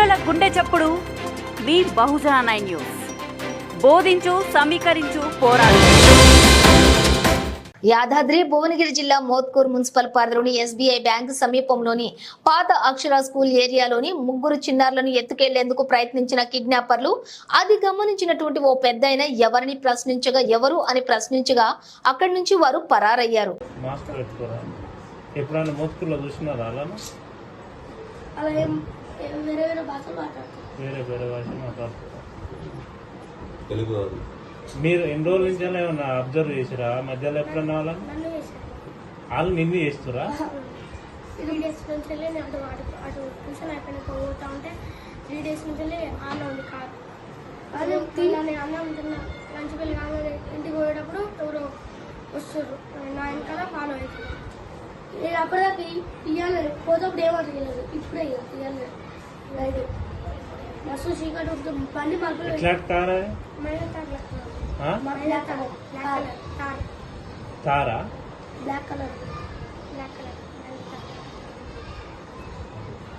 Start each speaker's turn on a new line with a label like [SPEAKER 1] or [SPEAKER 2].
[SPEAKER 1] చప్పుడు మీ బహుజన nine news. బోధించు సమీకరించు పోరాడు.
[SPEAKER 2] యాదాద్రి భువనగిరి జిల్లా మోత్కూర్ మున్సిపల్ పరిధిలోని ఎస్బీఐ బ్యాంకు సమీపంలోని పాత అక్షర స్కూల్ ఏరియాలోని ముగ్గురు చిన్నారులను ఎత్తుకెళ్ళేందుకు ప్రయత్నించిన కిడ్నాపర్లు అది గమనించినటువంటి ఓ పెద్దాయన ఎవరిని ప్రశ్నించగా ఎవరు అని ప్రశ్నించగా అక్కడి నుంచి వారు పరారయ్యారు.
[SPEAKER 3] ఎప్పుడైనా
[SPEAKER 4] వేరే వేరే భాషలు మాట్లాడతారు.
[SPEAKER 3] వేరే వేరే భాష మాట్లాడుతున్నారు
[SPEAKER 5] తెలుగు
[SPEAKER 3] మీరు ఎన్ని రోజుల నుంచి ఏమన్నా అబ్జర్వ్ చేసిరా మధ్యలో ఎప్పుడన్నా వాళ్ళని
[SPEAKER 4] నన్ను చేశారు.
[SPEAKER 3] వాళ్ళు నిన్ను చేస్తురా?
[SPEAKER 4] త్రీ డేస్ నుంచి వెళ్ళి నేను అటు అటు అటు ట్యూషన్ అయిపోయినాక పోతా ఉంటే త్రీ డేస్ నుంచి వెళ్ళి ఆన్ ఉంది కార్. అదే తిన్నాను అన్నం తిన్నా. లంచ్ బిల్ కాగానే ఇంటికి పోయేటప్పుడు ఎవరో వస్తారు నా వెనకాల ఫాలో అవుతుంది నేను అప్పటిదాకా ఇయ్యాలి పోతప్పుడు ఏమంటారు తెలియదు ఇప్పుడే ఇయ్యాలి రైట్. మస్తు చీకటి ఉంటుంది. బండి మలుపులు
[SPEAKER 3] తారా?
[SPEAKER 4] Black colour. Black colour.